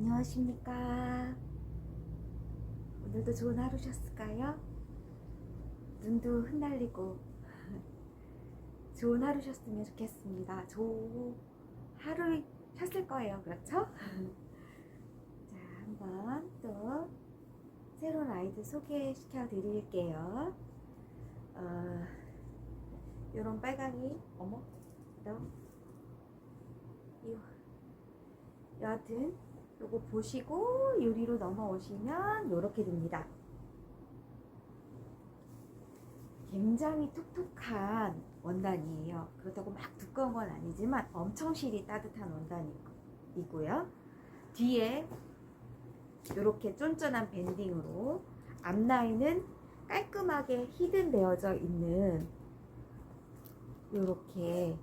안녕하십니까. 오늘도 좋은 하루셨을까요? 눈도 흩날리고 좋은 하루셨으면 좋겠습니다. 좋은 하루셨을 거예요. 그렇죠? 자, 한번 또 새로운 아이들 소개시켜 드릴게요. 어, 요런 빨강이, 어머, 너, 이 여하튼 요거 보시고 유리로 넘어오시면 요렇게 됩니다. 굉장히 톡톡한 원단이에요. 그렇다고 막 두꺼운 건 아니지만 엄청 실이 따뜻한 원단이고요. 뒤에 이렇게 쫀쫀한 밴딩으로 앞라인은 깔끔하게 히든되어져 있는 이렇게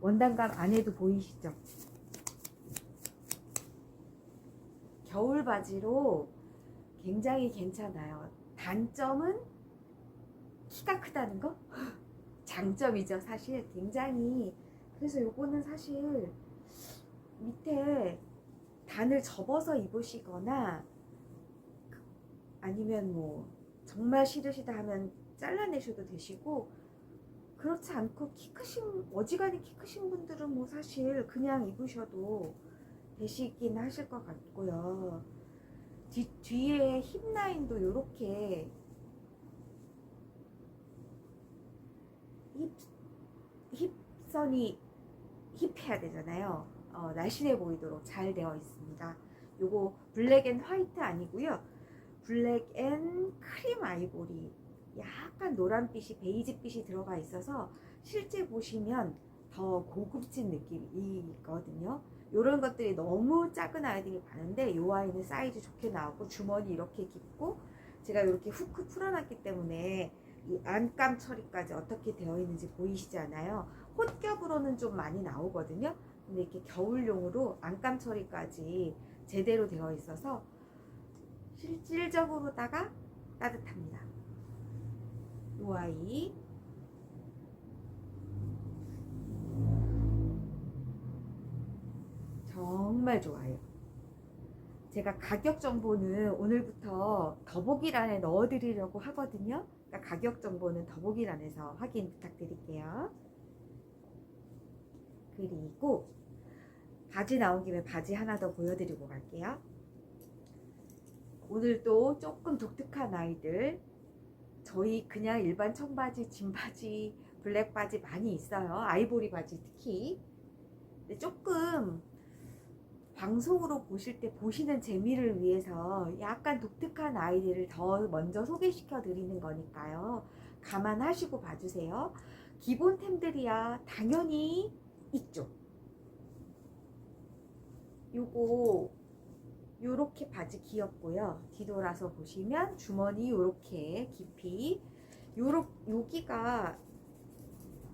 원단감 안에도 보이시죠? 겨울 바지로 굉장히 괜찮아요. 단점은 키가 크다는 거? 장점이죠, 사실. 굉장히. 그래서 요거는 사실 밑에 단을 접어서 입으시거나 아니면 뭐 정말 싫으시다 하면 잘라내셔도 되시고 그렇지 않고 키 크신 어지간히 키 크신 분들은 뭐 사실 그냥 입으셔도 되시긴 하실 것 같고요. 뒤, 뒤에 힙 라인도 이렇게 힙, 힙선이 힙해야 되잖아요. 어, 날씬해 보이도록 잘 되어 있습니다. 요거 블랙 앤 화이트 아니고요. 블랙 앤 크림 아이보리 약간 노란빛이 베이지빛이 들어가 있어서 실제 보시면 더 고급진 느낌이거든요. 이런 것들이 너무 작은 아이들이 많은데 이 아이는 사이즈 좋게 나오고 주머니 이렇게 깊고 제가 이렇게 후크 풀어놨기 때문에 이 안감 처리까지 어떻게 되어 있는지 보이시잖아요. 혼겹으로는 좀 많이 나오거든요. 근데 이렇게 겨울용으로 안감 처리까지 제대로 되어 있어서 실질적으로다가 따뜻합니다. 이 아이 정말 좋아요. 제가 가격 정보는 오늘부터 더보기란에 넣어드리려고 하거든요. 그러니까 가격 정보는 더보기란에서 확인 부탁드릴게요. 그리고 바지 나온 김에 바지 하나 더 보여드리고 갈게요. 오늘도 조금 독특한 아이들 저희 그냥 일반 청바지, 진바지, 블랙 바지 많이 있어요. 아이보리 바지 특히. 근데 조금 방송으로 보실 때 보시는 재미를 위해서 약간 독특한 아이들을 더 먼저 소개시켜 드리는 거니까요. 감안하시고 봐주세요. 기본템들이야 당연히 있죠. 요거 요렇게 바지 귀엽고요. 뒤돌아서 보시면 주머니 요렇게 깊이 요렇 여기가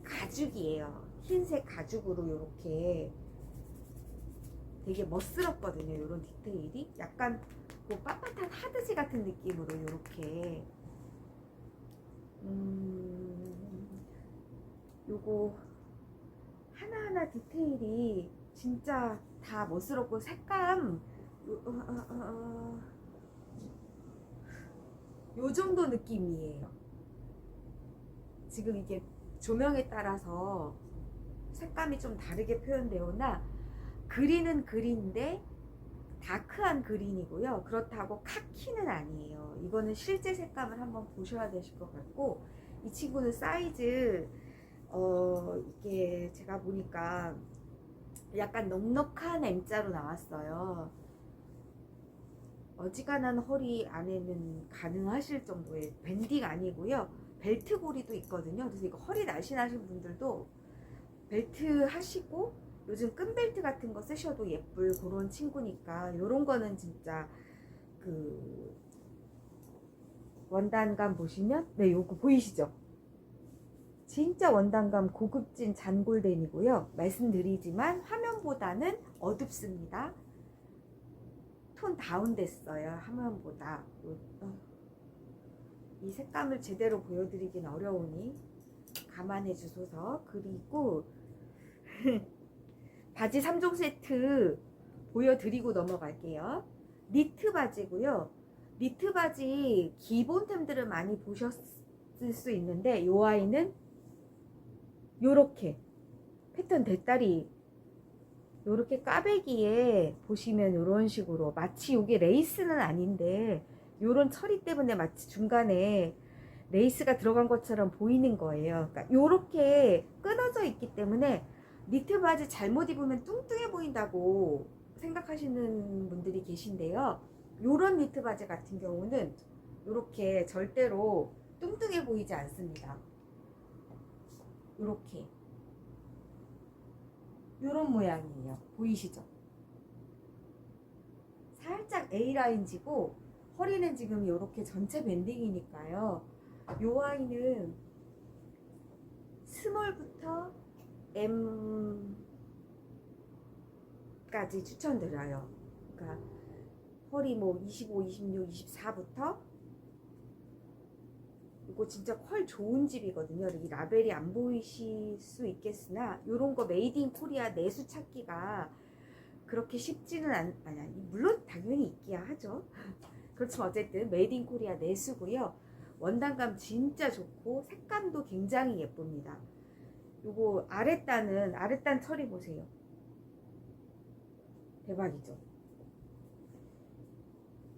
가죽이에요. 흰색 가죽으로 요렇게 되게 멋스럽거든요. 이런 디테일이 약간 뭐 빳빳한 하드지 같은 느낌으로 이렇게 음 요거 하나하나 디테일이 진짜 다 멋스럽고 색감 요, 어, 어, 어, 어. 요 정도 느낌이에요. 지금 이게 조명에 따라서 색감이 좀 다르게 표현되오나 그린은 그린인데 다크한 그린이고요. 그렇다고 카키는 아니에요. 이거는 실제 색감을 한번 보셔야 되실 것 같고 이 친구는 사이즈 어 이게 제가 보니까 약간 넉넉한 M자로 나왔어요. 어지간한 허리 안에는 가능하실 정도의 밴딩 아니고요. 벨트 고리도 있거든요. 그래서 이거 허리 날씬하신 분들도 벨트 하시고 요즘 끈벨트 같은 거 쓰셔도 예쁠 그런 친구니까 요런 거는 진짜 그 원단감 보시면 네 요거 보이시죠? 진짜 원단감 고급진 잔골덴이고요. 말씀드리지만 화면보다는 어둡습니다. 톤 다운됐어요. 화면보다. 어. 이 색감을 제대로 보여드리긴 어려우니 감안해 주소서. 그리고 바지 3종 세트 보여드리고 넘어갈게요. 니트 바지고요. 니트 바지 기본템들을 많이 보셨을 수 있는데 이 아이는 요렇게 패턴 대다리 요렇게 까베기에 보시면 요런 식으로 마치 요게 레이스는 아닌데 요런 처리 때문에 마치 중간에 레이스가 들어간 것처럼 보이는 거예요. 그러니까 요렇게 끊어져 있기 때문에 니트 바지 잘못 입으면 뚱뚱해 보인다고 생각하시는 분들이 계신데요. 요런 니트 바지 같은 경우는 요렇게 절대로 뚱뚱해 보이지 않습니다. 요렇게 요런 모양이에요. 보이시죠? 살짝 A라인 지고 허리는 지금 요렇게 전체 밴딩이니까요. 요 아이는 스몰부터 M까지 추천드려요. 그러니까 허리 뭐 25, 26, 24부터 이거 진짜 퀄 좋은 집이거든요. 이 라벨이 안 보이실 수 있겠으나 이런 거 메이드 인 코리아 내수 찾기가 그렇게 쉽지는 않, 아니, 아니 물론 당연히 있기야 하죠. 그렇지만 어쨌든 메이드 인 코리아 내수고요. 원단감 진짜 좋고 색감도 굉장히 예쁩니다. 요거 아랫단은 아랫단 처리 보세요. 대박이죠.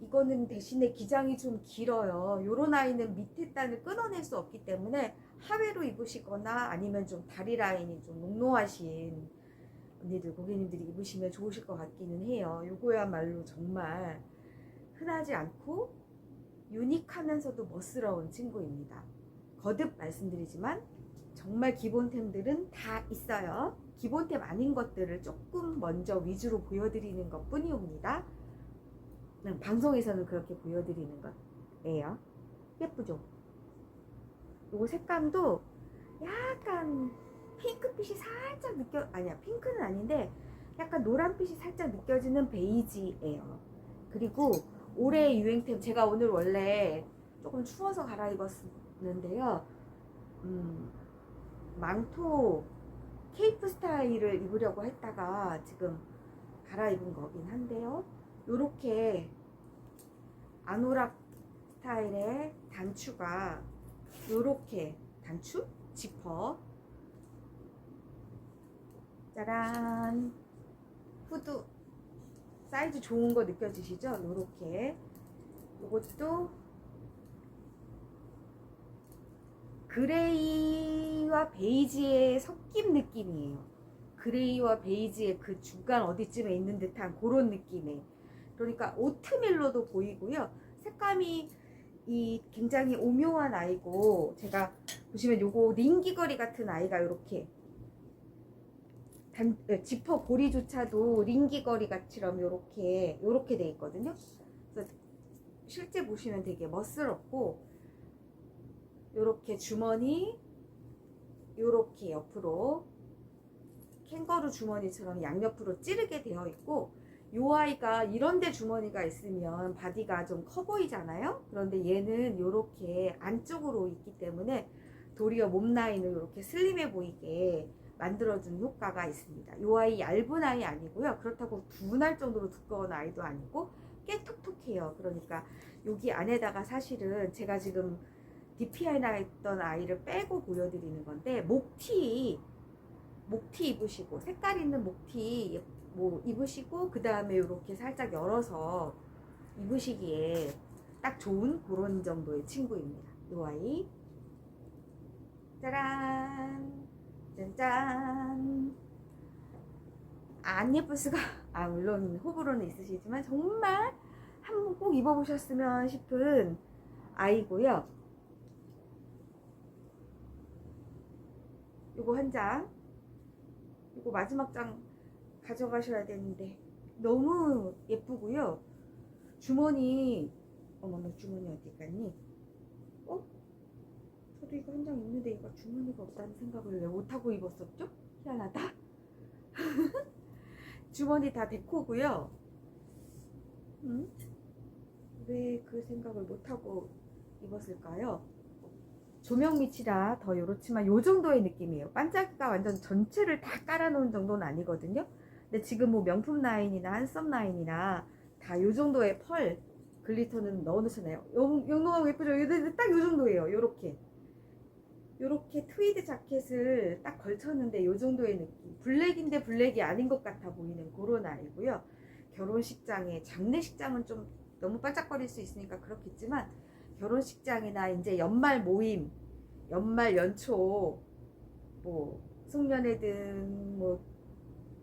이거는 대신에 기장이 좀 길어요. 요런 아이는 밑에 단을 끊어낼 수 없기 때문에 하회로 입으시거나 아니면 좀 다리 라인이 좀 농노하신 언니들 고객님들이 입으시면 좋으실 것 같기는 해요. 요거야말로 정말 흔하지 않고 유니크하면서도 멋스러운 친구입니다. 거듭 말씀드리지만 정말 기본템들은 다 있어요. 기본템 아닌 것들을 조금 먼저 위주로 보여드리는 것 뿐이옵니다. 음, 방송에서는 그렇게 보여드리는 거예요. 예쁘죠? 요거 색감도 약간 핑크빛이 살짝 느껴, 아니야, 핑크는 아닌데 약간 노란빛이 살짝 느껴지는 베이지예요. 그리고 올해 유행템, 제가 오늘 원래 조금 추워서 갈아입었는데요. 음, 망토 케이프 스타일을 입으려고 했다가 지금 갈아입은 거긴 한데요. 요렇게 아노락 스타일의 단추가 요렇게 단추? 지퍼 짜란 후드 사이즈 좋은 거 느껴지시죠? 요렇게 요것도 그레이 와 베이지의 섞임 느낌이에요. 그레이와 베이지의 그 중간 어디쯤에 있는 듯한 그런 느낌의 그러니까 오트밀로도 보이고요. 색감이 이 굉장히 오묘한 아이고 제가 보시면 요거 링기거리 같은 아이가 이렇게 단, 에, 지퍼 고리조차도 링기거리 같이럼 요렇게 요렇게 돼 있거든요. 그래서 실제 보시면 되게 멋스럽고 요렇게 주머니 요렇게 옆으로 캥거루 주머니처럼 양옆으로 찌르게 되어 있고 요 아이가 이런데 주머니가 있으면 바디가 좀 커 보이잖아요. 그런데 얘는 이렇게 안쪽으로 있기 때문에 도리어 몸 라인을 이렇게 슬림해 보이게 만들어준 효과가 있습니다. 요 아이 얇은 아이 아니고요. 그렇다고 분할 정도로 두꺼운 아이도 아니고 꽤 톡톡해요. 그러니까 여기 안에다가 사실은 제가 지금 DPI 나했던 아이를 빼고 보여드리는 건데 목티 목티 입으시고 색깔 있는 목티 뭐 입으시고 그 다음에 이렇게 살짝 열어서 입으시기에 딱 좋은 그런 정도의 친구입니다. 이 아이 짜란 짠짠 안 예쁠 수가 아 물론 호불호는 있으시지만 정말 한번 꼭 입어보셨으면 싶은 아이고요. 요거 한 장, 요거 마지막 장 가져가셔야 되는데 너무 예쁘고요. 주머니 어머나 주머니 어디 갔니? 어? 저도 이거 한 장 있는데 이거 주머니가 없다는 생각을 왜 못하고 입었었죠? 희한하다. 주머니 다 데코고요. 음? 왜그 생각을 못하고 입었을까요? 조명 밑이라 더 요렇지만 요 정도의 느낌이에요. 반짝이가 완전 전체를 다 깔아놓은 정도는 아니거든요. 근데 지금 뭐 명품 라인이나 한썸 라인이나 다 요 정도의 펄 글리터는 넣어놓잖아요. 요, 요 너무 예쁘죠? 딱 요 정도예요. 요렇게. 요렇게 트위드 자켓을 딱 걸쳤는데 요 정도의 느낌. 블랙인데 블랙이 아닌 것 같아 보이는 그런 아이고요. 결혼식장에, 장례식장은 좀 너무 반짝거릴 수 있으니까 그렇겠지만 결혼식장이나 이제 연말 모임, 연말 연초, 뭐 송년회든 뭐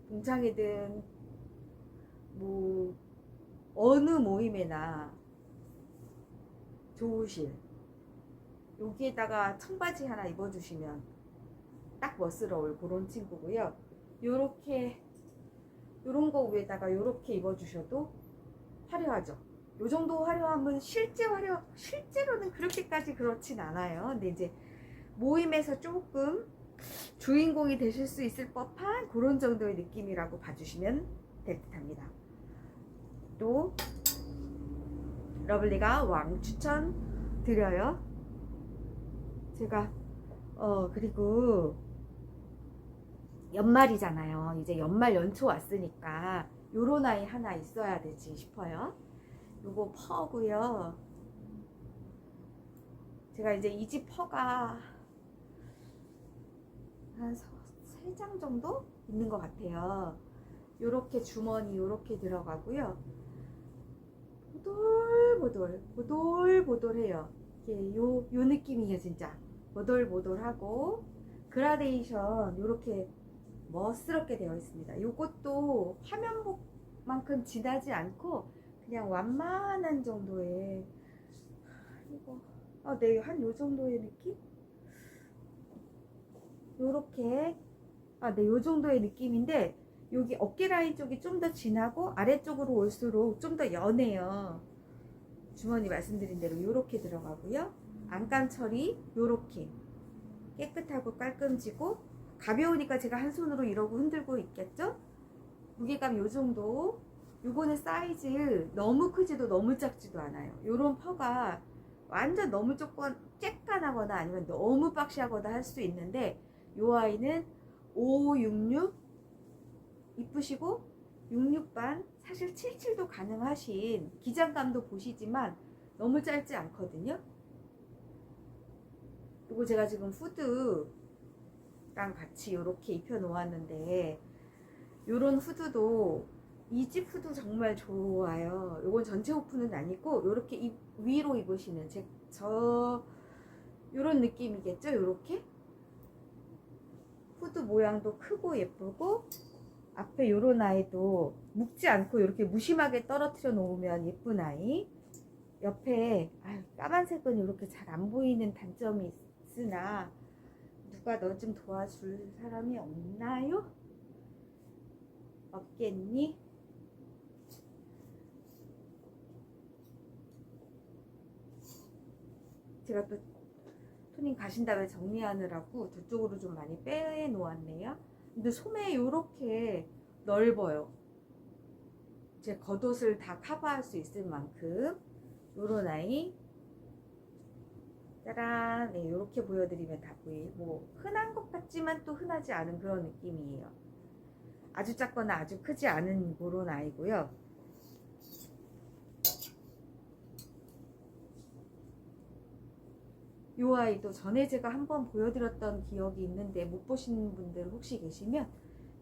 동창회든 뭐 어느 모임에나 좋으실 여기에다가 청바지 하나 입어주시면 딱 멋스러울 그런 친구고요. 요렇게 요런 거 위에다가 요렇게 입어주셔도 화려하죠. 요 정도 화려함은 실제 화려 실제로는 그렇게까지 그렇진 않아요. 근데 이제 모임에서 조금 주인공이 되실 수 있을 법한 그런 정도의 느낌이라고 봐주시면 될 듯합니다. 또 러블리가 왕 추천 드려요. 제가 어 그리고 연말이잖아요. 이제 연말 연초 왔으니까 요런 아이 하나 있어야 되지 싶어요. 요거 퍼고요. 제가 이제 이 집 퍼가 한세장 정도 있는 것 같아요. 요렇게 주머니 요렇게 들어가고요. 보돌보돌 보돌보돌해요. 이게 요, 요 느낌이에요 진짜. 보돌보돌하고 그라데이션 요렇게 멋스럽게 되어 있습니다. 요것도 화면복만큼 진하지 않고 그냥 완만한 정도의 이거 아, 네, 한 요 정도의 느낌? 요렇게 아, 네, 요 정도의 느낌인데 여기 어깨 라인 쪽이 좀 더 진하고 아래쪽으로 올수록 좀 더 연해요. 주머니 말씀드린 대로 요렇게 들어가고요. 안감 처리 요렇게 깨끗하고 깔끔지고 가벼우니까 제가 한 손으로 이러고 흔들고 있겠죠? 무게감 요 정도. 요거는 사이즈 너무 크지도 너무 작지도 않아요. 요런 퍼가 완전 너무 조금 쬐깐하거나 아니면 너무 박시하거나 할 수 있는데 요 아이는 566 이쁘시고 66반 사실 77도 가능하신 기장감도 보시지만 너무 짧지 않거든요. 그리고 제가 지금 후드랑 같이 이렇게 입혀 놓았는데 요런 후드도 이집 후드 정말 좋아요. 요건 전체 오픈은 아니고 요렇게 위로 입으시는 제, 저 요런 느낌이겠죠? 요렇게 후드 모양도 크고 예쁘고 앞에 요런 아이도 묶지 않고 이렇게 무심하게 떨어뜨려 놓으면 예쁜 아이 옆에 아유, 까만색은 이렇게 잘 안 보이는 단점이 있으나 누가 너 좀 도와줄 사람이 없나요? 없겠니? 제가 또 토닝 가신 다음에 정리하느라고 저쪽으로 좀 많이 빼 놓았네요. 근데 소매 요렇게 넓어요. 제 겉옷을 다 커버할 수 있을 만큼 요런 아이 짜란 네, 요렇게 보여드리면 다 보이 뭐 흔한 것 같지만 또 흔하지 않은 그런 느낌이에요. 아주 작거나 아주 크지 않은 그런 아이고요. 요 아이도 전에 제가 한번 보여드렸던 기억이 있는데 못 보신 분들 혹시 계시면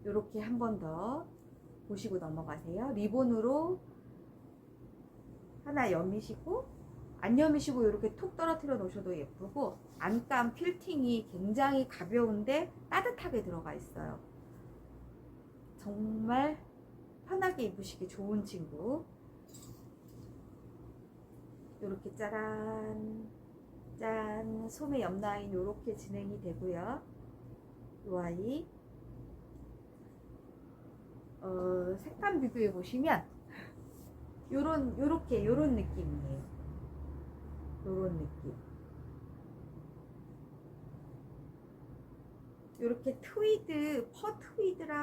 이렇게 한 번 더 보시고 넘어가세요. 리본으로 하나 여미시고 안 여미시고 이렇게 톡 떨어뜨려 놓으셔도 예쁘고 안감 필팅이 굉장히 가벼운데 따뜻하게 들어가 있어요. 정말 편하게 입으시기 좋은 친구. 이렇게 짜란 짠 소매 옆 라인 이렇게 진행이 되고요. 이 아이 어, 색감 비교해 보시면 요런 요렇게 요런 느낌이에요. 요런 느낌. 요렇게 트위드 퍼 트위드랑